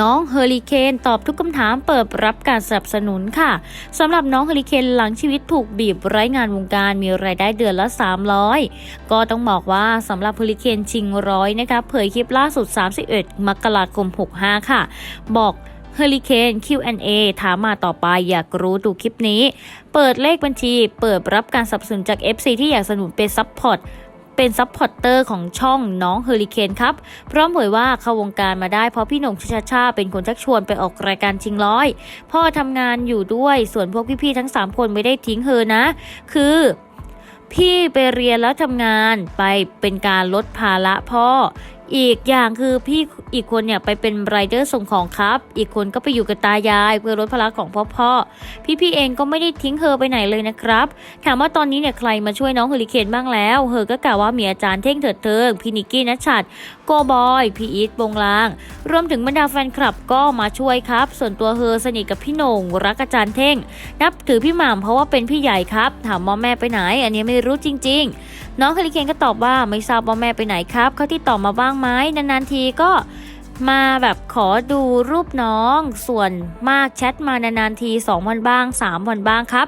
น้องเฮอริเคนตอบทุกคำถามเปิดรับการสนับสนุนค่ะสำหรับน้องเฮอริเคนหลังชีวิตถูกบีบไร้งานวงการมีรายได้เดือนละ 300 ก็ต้องบอกว่าสำหรับเฮอริเคนชิงร้อยนะคะเผยคลิปล่าสุด 31 มกราคม 65 ค่ะ บอกเฮอริเคน Q&A ถามมาต่อไปอยากรู้ดูคลิปนี้ เปิดเลขบัญชี เปิดรับการสนับสนุนจาก FC ที่อยากสนับสนุนเป็นซัพพอร์ต เป็นซัพพอร์ตเตอร์ของช่องน้องเฮอริเคนครับ พร้อมเผยว่าเข้าวงการมาได้เพราะพี่หน่งชาชาเป็นคนชักชวนไปออกรายการชิงร้อย พ่อทำงานอยู่ด้วยส่วนพวกพี่ๆทั้ง 3 คนไม่ได้ทิ้งเธอนะ คือพี่ไปเรียนแล้วทำงานไปเป็นการลดภาระพ่อ อีกอย่างคือพี่อีกคนเนี่ยไปเป็นไรเดอร์ส่งของครับ อีกคนก็ไปอยู่กับตายาย เพื่อลดภาระของพ่อพ่อพี่ๆเองก็ไม่ได้ทิ้งเธอไปไหนเลยนะครับ ถามว่าตอนนี้เนี่ยใครมาช่วยน้องเฮอริเคนบ้างแล้วเฮอก็กล่าวว่ามีอาจารย์เท่งเถิดเทิงพี่นิกกี้นัชชัดโกบอยพี่อีทวงลาง รวมถึงบรรดาแฟนคลับก็มาช่วยครับ ส่วนตัวเฮอสนิทกับพี่โหน่งรักอาจารย์เท่ง นับถือพี่หม่ำเพราะว่าเป็นพี่ใหญ่ครับ ถามว่าแม่ไปไหน อันนี้ไม่รู้จริง ๆ น้องเฮอริเคนก็ตอบว่าไม่ทราบว่าแม่ไปไหนครับเขาที่ตอบมาบ้างไหมนานๆทีก็มาแบบขอดูรูปน้องส่วนมากแชทมานานๆที 2 วันบ้าง 3 วันบ้างครับ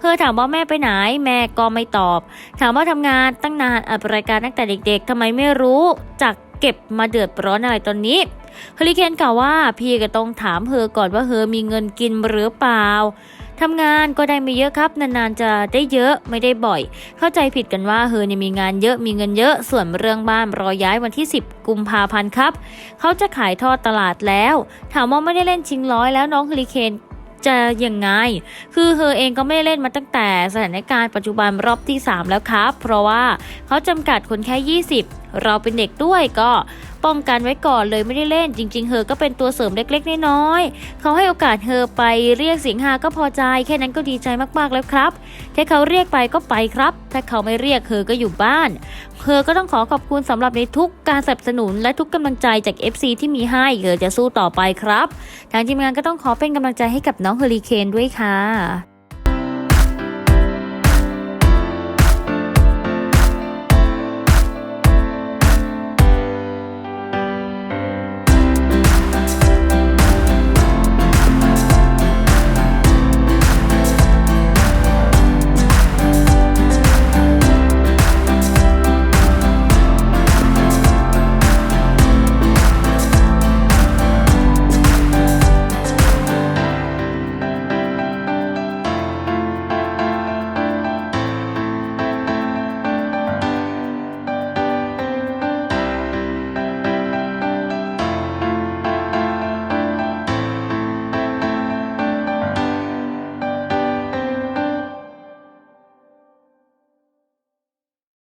เธอถามว่าแม่ไปไหน แม่ก็ไม่ตอบ ถามว่าทำงานตั้งนานอัดรายการตั้งแต่เด็กๆทำไมไม่รู้จักเก็บมาเดือดร้อนอะไรตอนนี้ฮอริเคนกล่าวว่าพี่ก็ต้องถามเธอก่อนว่าเธอมีเงินกินหรือเปล่า ทำงานก็ได้ไม่เยอะครับ นานๆจะได้เยอะไม่ได้บ่อย เข้าใจผิดกันว่าเธอเนี่ยมีงานเยอะมีเงินเยอะ ส่วนเรื่องบ้านรอย้ายวันที่ 10 กุมภาพันธ์ครับ เขาจะขายทอดตลาดแล้ว ถามว่าไม่ได้เล่นชิงร้อยแล้วน้องเฮอริเคนจะยังไง คือเธอเองก็ไม่เล่นมาตั้งแต่สถานการณ์ปัจจุบันรอบที่ 3 แล้วครับ เพราะว่าเขาจำกัดคนแค่ 20 เราเป็นเด็กด้วยก็ ป้องกันไว้ก่อนเลยไม่ได้เล่น จริง ๆเธอก็เป็นตัวเสริมเล็กๆ น้อยๆเขาให้โอกาสเธอไปเรียกเสียงฮาก็พอใจ แค่นั้นก็ดีใจมากๆแล้วครับแค่เขาเรียกไปก็ไปครับ ถ้าเขาไม่เรียกเธอก็อยู่บ้านเธอก็ต้องขอขอบคุณสำหรับในทุกการสนับสนุนและทุกกำลังใจจาก FC ที่มีให้เธอจะสู้ต่อไปครับ ทางทีมงานก็ต้องขอเป็นกำลังใจให้กับน้องเฮอริเคนด้วยค่ะ